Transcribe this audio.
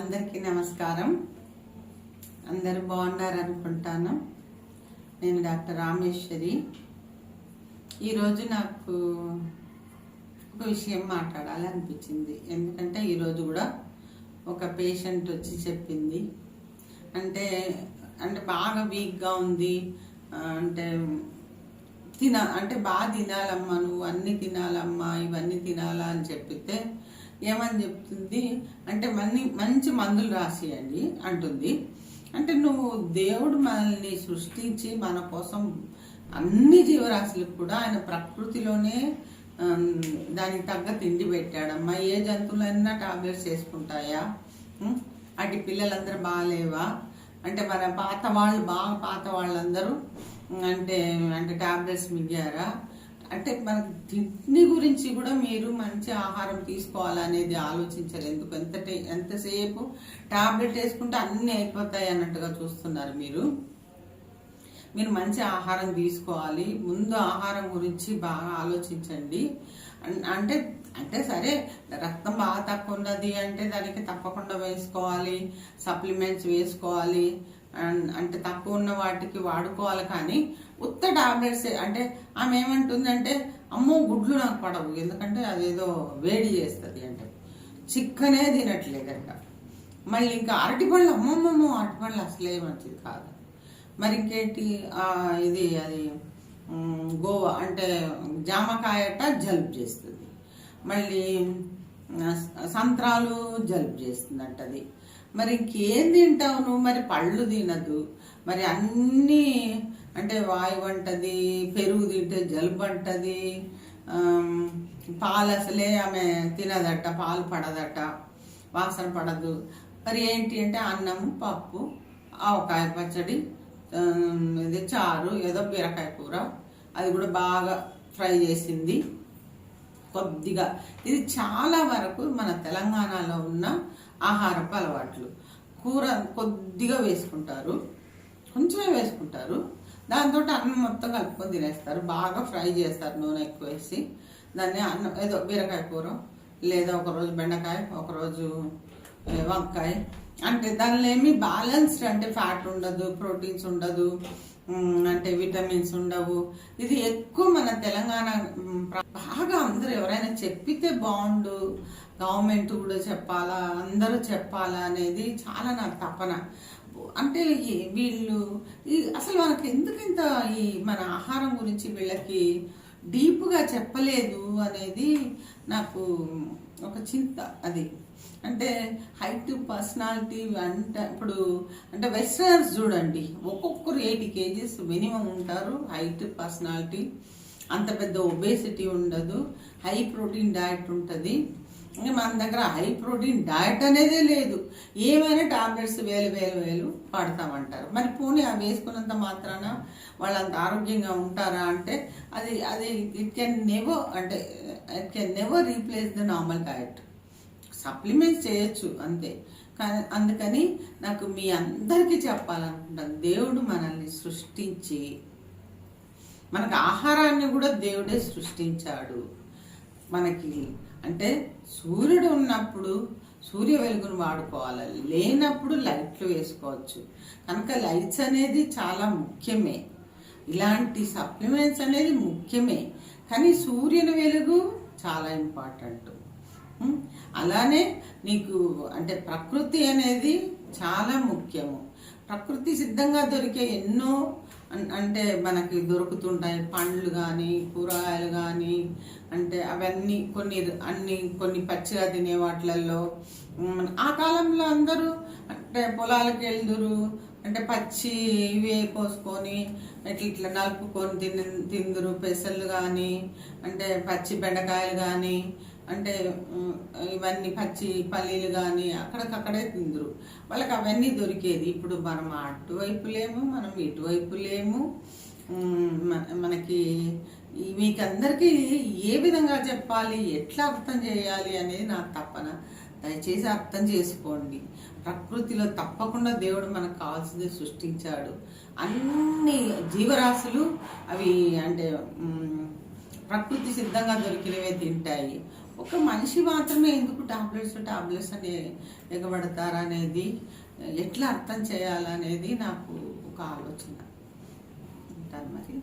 అందరికీ నమస్కారం. అందరూ బాగున్నారు అనుకుంటాను నేను డాక్టర్ రామేశ్వరి. ఈరోజు నాకు ఒక విషయం మాట్లాడాలి అనిపించింది ఎందుకంటే ఈరోజు కూడా ఒక పేషెంట్ వచ్చి చెప్పింది. అంటే అంటే బాగా వీక్గా ఉంది. అంటే తిన అంటే బాగా తినాలమ్మా నువ్వు అన్నీ తినాలమ్మా ఇవన్నీ తినాలా అని చెప్పితే ఏమని చెప్తుంది? అంటే మన్ని మంచి మందులు రాసియండి అంటుంది. అంటే నువ్వు దేవుడు మనల్ని సృష్టించి మన కోసం అన్ని జీవరాశులకు కూడా ఆయన ప్రకృతిలోనే దానికి తగ్గ తిండి పెట్టాడమ్మా ఏ జంతువులైనా టాబ్లెట్స్ వేసుకుంటాయా? అటు పిల్లలందరూ బాగాలేవా అంటే మన పాత వాళ్ళు బాగా పాత వాళ్ళందరూ అంటే అంటే టాబ్లెట్స్ మింగారా? అంటే మన కిడ్నీ గురించి కూడా మీరు మంచి ఆహారం తీసుకోవాలనేది ఆలోచించరు. ఎందుకు? ఎంత ఎంతసేపు టాబ్లెట్ వేసుకుంటే అన్నీ అయిపోతాయి అన్నట్టుగా చూస్తున్నారు మీరు. మీరు మంచి ఆహారం తీసుకోవాలి. ముందు ఆహారం గురించి బాగా ఆలోచించండి. అంటే అంటే సరే రక్తం బాగా తక్కువ ఉన్నది అంటే దానికి తప్పకుండా వేసుకోవాలి. సప్లిమెంట్స్ వేసుకోవాలి. అంటే తక్కువ ఉన్న వాటికి వాడుకోవాలి కానీ ఉత్త టాబ్లెట్స్ అంటే ఆమె ఏమంటుందంటే అమ్మో గుడ్లు నాకు పడవు. ఎందుకంటే అదేదో వేడి చేస్తుంది అంటే. చిక్కనే తినట్లేదంట. మళ్ళీ ఇంకా అరటిపళ్ళు అమ్మమ్మమ్మో అరటిపళ్ళు అసలే మంచిది కాదు. మరి ఇంకేంటి? ఇది అది గోవా అంటే జామకాయట జలుబు చేస్తుంది. మళ్ళీ సంత్రాలు జలుబు చేస్తుందంట అది మరి ఇంకేం తింటావు నువ్వు? మరి పళ్ళు తినదు. మరి అన్నీ అంటే వాయువు అంటది పెరుగు తింటే జలుబు అంటది. పాలు అసలే ఆమె తినదట పాలు పడదట వాసన పడదు. మరి ఏంటి అంటే అన్నం పప్పు ఆవకాయ పచ్చడి ఇది చారు ఏదో బీరకాయ కూర. అది కూడా బాగా ఫ్రై చేసింది. కొద్దిగా. ఇది చాలా వరకు మన తెలంగాణలో ఉన్న ఆహారపు అలవాట్లు. కూర కొద్దిగా వేసుకుంటారు. కొంచెమే వేసుకుంటారు. దాంతో అన్నం మొత్తం కలుపుకొని తినేస్తారు. బాగా ఫ్రై చేస్తారు నూనె ఎక్కువ వేసి. దాన్ని అన్నం ఏదో బీరకాయ కూర లేదా ఒకరోజు బెండకాయ ఒకరోజు వంకాయ అంటే దానిలో ఏమి బ్యాలెన్స్డ్ అంటే ఫ్యాట్ ఉండదు ప్రోటీన్స్ ఉండదు అంటే విటమిన్స్ ఉండవు. ఇది ఎక్కువ మన తెలంగాణ బాగా అందరూ ఎవరైనా చెప్పితే బాగుండు. గవర్నమెంట్ కూడా చెప్పాలా అందరూ చెప్పాలా అనేది చాలా నాకు తపన. అంటే వీళ్ళు అసలు మనకి ఎందుకు ఇంత ఈ మన ఆహారం గురించి వీళ్ళకి డీప్గా చెప్పలేదు అనేది నాకు ఒక చింత అది. అంటే హైట్ పర్సనాలిటీ అంటే ఇప్పుడు అంటే వెస్టర్నర్స్ చూడండి ఒక్కొక్కరు ఎయిటీ కేజీస్ మినిమం ఉంటారు హైట్ పర్సనాలిటీ. అంత పెద్ద ఒబేసిటీ ఉండదు హై ప్రోటీన్ డయట్ ఉంటుంది. ఇంకా మన దగ్గర హై ప్రోటీన్ డయట్ అనేదే లేదు. ఏమైనా టాబ్లెట్స్ వేలు వేలు వేలు పడతామంటారు. మరి పోనీ అవి వేసుకున్నంత మాత్రాన వాళ్ళంత ఆరోగ్యంగా ఉంటారా అంటే అది అది ఇట్ కెన్ నెవర్ అంటే it can never replace the normal diet supplements చేయొచ్చు అంతే. కానీ అందుకని నాకు మీ అందరికీ చెప్పాలనుకుంటాను. దేవుడు మనల్ని సృష్టించి మనకు ఆహారాన్ని కూడా దేవుడే సృష్టించాడు. మనకి అంటే సూర్యుడు ఉన్నప్పుడు సూర్య వెలుగును వాడుకోవాలి. లేనప్పుడు లైట్లు వేసుకోవచ్చు. కనుక లైట్స్ అనేది చాలా ముఖ్యమే. ఇలాంటి సప్లిమెంట్స్ అనేది ముఖ్యమే. కానీ సూర్యుని వెలుగు చాలా ఇంపార్టెంట్. అలానే నీకు అంటే ప్రకృతి అనేది చాలా ముఖ్యము. ప్రకృతి సిద్ధంగా దొరికే ఎన్నో అంటే మనకి దొరుకుతుంటాయి. పండ్లు కానీ కూరగాయలు కానీ అంటే అవన్నీ కొన్ని అన్ని కొన్ని పచ్చిగా తినే వాటిలలో ఆ కాలంలో అందరూ అంటే పొలాలకు వెళ్దురు. అంటే పచ్చి ఇవే కోసుకొని ఇట్లా ఇట్లా నలుపుకొని తిని తిందురు. పెసలు కానీ అంటే పచ్చి బెండకాయలు కానీ అంటే ఇవన్నీ పచ్చి పల్లీలు కానీ అక్కడికక్కడే తిందరు. వాళ్ళకి అవన్నీ దొరికేది. ఇప్పుడు మనం అటువైపు లేము మనం ఇటువైపు లేము మనకి మీకు మీకందరికీ ఏ విధంగా చెప్పాలి ఎట్లా అర్థం చేయాలి అనేది నా తప్పన దయచేసి అర్థం చేసుకోండి. ప్రకృతిలో తప్పకుండా దేవుడు మనకు కావాల్సింది సృష్టించాడు. అన్ని జీవరాశులు అవి అంటే ప్రకృతి సిద్ధంగా దొరికినవే తింటాయి. ఒక మనిషి మాత్రమే ఎందుకు టాబ్లెట్స్ టాబ్లెట్స్ అని ఎగబడతారనేది ఎట్లా అర్థం చేయాలనేది నాకు ఒక ఆలోచన. ఉంటాను మరి.